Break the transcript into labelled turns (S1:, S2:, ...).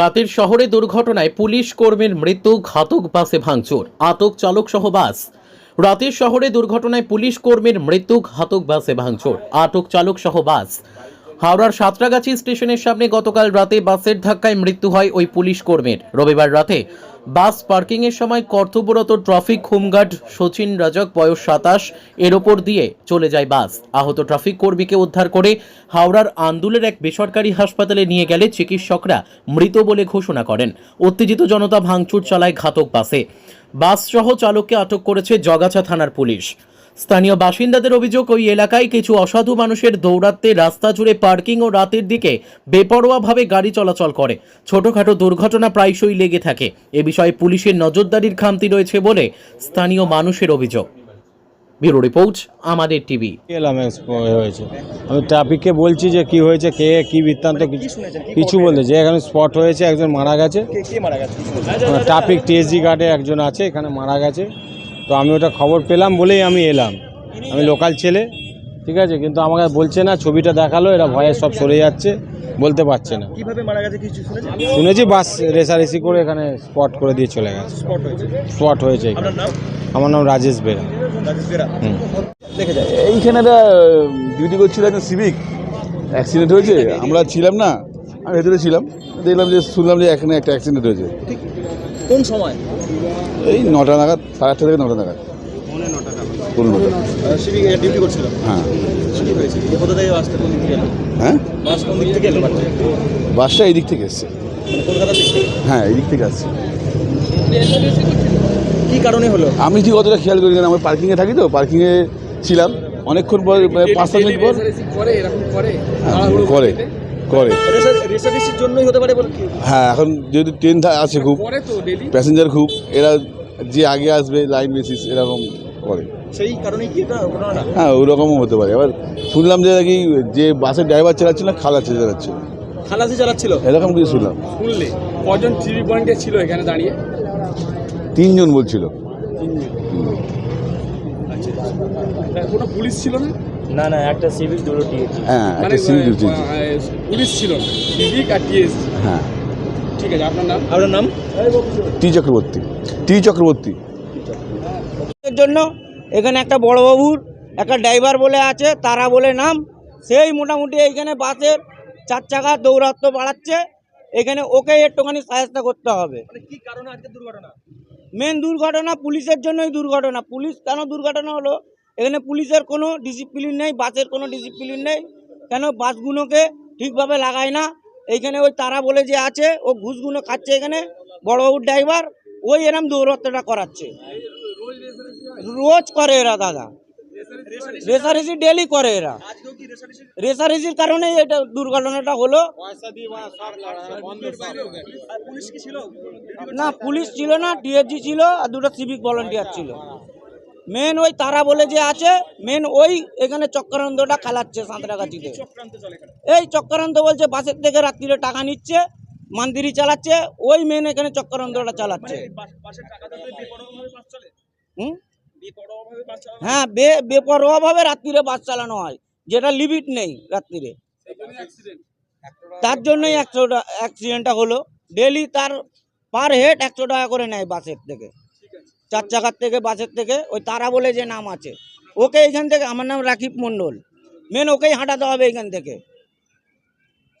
S1: রাতের শহরে দুর্ঘটনায় পুলিশ কর্মীর মৃত্যু, ঘাতক বাসে ভাঙচুর আতক চালক সহ বাস। রাতের শহরে দুর্ঘটনায় পুলিশ কর্মীর মৃত্যু, ঘাতক বাসে ভাঙচুর, আটক চালক সহ বাস। হাওড়ার সাঁতরাগাছি স্টেশনের সামনে গতকাল রাতে বাসের ধাক্কায় মৃত্যু হয় ওই পুলিশ কর্মীর। রবিবার রাতে বাস পার্কিংয়ের সময় কর্তব্যরত ট্রাফিক হোমগার্ড সচিন রাজক, বয়স সাতাশ, এর ওপর দিয়ে চলে যায় বাস। আহত ট্রাফিক কর্মীকে উদ্ধার করে হাওড়ার আন্দুলের এক বেসরকারি হাসপাতালে নিয়ে গেলে চিকিৎসকরা মৃত বলে ঘোষণা করেন। উত্তেজিত জনতা ভাঙচুর চালায় ঘাতক বাসে। বাস সহ চালককে আটক করেছে জগাছা থানার পুলিশ। স্থানীয় বাসিন্দাদের অভিযোগ ওই এলাকায় কিছু অসাধু মানুষের দৌরাত্মে রাস্তা জুড়ে পার্কিং ও রাতের দিকে বেপরোয়াভাবে গাড়ি চলাচল করে। ছোটখাটো দুর্ঘটনা প্রায়শই লেগে থাকে। এ বিষয়ে পুলিশের নজরদারির খামতি রয়েছে বলে স্থানীয় মানুষের অভিযোগ। ব্যুরো রিপোর্ট আমাদের টিভি।
S2: এলাম হয়েছে? আমি ট্রাফিককে বলছি যে কি হয়েছে কে কি বৃত্তান্ত কিছু কিছু বলতে যে এখানে স্পট হয়েছে একজন মারা গেছে। ট্রাফিক টিএসজি গার্ডে একজন আছে এখানে মারা গেছে। তো আমি ওটা খবর পেলাম বলেই আমি এলাম। আমি লোকাল ছেলে ঠিক আছে? কিন্তু আমাকে বলছে না ছবিটা দেখাল এরা ভয়ে সব সরে যাচ্ছে বলতে পারছে না।
S3: কীভাবে মারা গেছে কিছু শুনেছেন?
S2: শুনেছি বাস রেসারেসি করে এখানে স্পট করে দিয়ে চলে গেছে।
S3: স্পট হয়েছে।
S2: স্পট হয়েছে এখানে।
S3: আপনার নাম?
S2: আমার নাম রাজেশ বেরা।
S3: রাজেশ বেরা।
S2: হুম।
S3: দেখে যায়
S4: এইখানে একটা ডিউটি করছিল একটা সিভিক অ্যাক্সিডেন্ট হয়েছে? আমরা ছিলাম না আমি ভেতরে ছিলাম। দেখলাম যে শুনলাম যে এখানে একটা অ্যাক্সিডেন্ট হয়েছে।
S3: ঠিক। কোন সময়?
S4: এই নটা নাগাদ সাড়ে আটটা থেকে নটা নাগাদ। হ্যাঁ।
S3: বাসটা
S4: হ্যাঁ? এই দিক থেকে এসছে।
S3: মানে
S4: হ্যাঁ এই দিক থেকে আসছে।
S3: কি কারণে হলো?
S4: আমি ঠিক অতটা খেয়াল করি না আমি পার্কিংয়ে থাকি তো পার্কিংয়ে ছিলাম। অনেকক্ষণ পর মানে পাঁচ সাত মিনিট পর। করে করে।
S3: জন্যই হতে পারে
S4: হ্যাঁ এখন যেহেতু ট্রেন আছে খুব প্যাসেঞ্জার খুব এরা যে আগে আসবে লাইন বেসিস এরকম করে।
S3: সেই কারণেই কি এটা
S4: হ্যাঁ ওরকমও হতে পারে। এবার শুনলাম যে নাকি যে বাসের ড্রাইভার চালাচ্ছিল না খালাচ্ছে চালাচ্ছে
S3: খালাসি চালাচ্ছিল?
S4: এরকম কিছু শুনলাম।
S5: শুনলে কজন থ্রি পয়েন্টে ছিল এখানে দাঁড়িয়ে?
S4: তিনজন বলছিল।
S5: কোনো পুলিশ ছিল না?
S6: না না একটা সিভিক দুটো টিএটি
S4: হ্যাঁ
S5: মানে
S4: একটা সিভিক ডিউটি
S5: আহ, পুলিশ ছিল সিভিক আর টিএসজি
S4: হ্যাঁ।
S5: ঠিক আছে আপনার নাম?
S3: আপনার নাম?
S4: টি চক্রবর্তী টি চক্রবর্তী।
S7: এর জন্য এখানে একটা বড়বাবুর একটা ড্রাইভার বলে আছে তারা বলে নাম। সেই মোটামুটি এইখানে বাসের চার চাকা দৌরাত্ম বাড়াচ্ছে। এখানে ওকে একটুখানি সাহায্য করতে হবে।
S3: মানে কি কারণে আজকে দুর্ঘটনা?
S7: মেন দুর্ঘটনা পুলিশের জন্যই দুর্ঘটনা। পুলিশ কেন দুর্ঘটনা হলো? এখানে পুলিশের কোনো ডিসিপ্লিন নেই, বাসের কোনো ডিসিপ্লিন নেই। কেন? বাসগুলোকে ঠিকভাবে লাগায় না। এইখানে ওই তারা বলে যে আছে, ও ঘুষগুলো খাচ্ছে এখানে বড়বাবুর ড্রাইভার ওই এরম দৌরত্বটা করাচ্ছে। রোজ করে এরা, দাদা। রেসারেসি ডেলি করে এরা। রেসারেসির কারণেই এটা দুর্ঘটনাটা হলো। না, পুলিশ ছিল না ডিএসজি ছিল, আর দুটো সিভিক ভলান্টিয়ার ছিল। মেন ওই তারা বলে যে আছে মেন ওই এখানে চক্রান্তটা খেলাচ্ছে সাঁতরাগাছিতে। এই চক্রান্ত বলছে বাসের থেকে রাত্রিরে টাকা নিচ্ছে মান্দিরি চালাচ্ছে ওই মেন এখানে চক্রান্তটা চালাচ্ছে।
S3: চলে?
S7: হুম? হ্যাঁ? বে বেপরোয়াভাবে রাত্রিরে বাস চালানো হয় যেটা লিমিট নেই রাত্রিরে। তার জন্যই একশো অ্যাক্সিডেন্টটা হলো। ডেলি তার পার হেড একশো টাকা করে নেয় বাসের থেকে। চার চাকার থেকে, বাসের থেকে, ওই তারা বলে যে নাম আছে। ওকে এখান থেকে, আমার নাম রাকিব মণ্ডল। মেন ওকেই হাঁটাতে হবে এখান থেকে।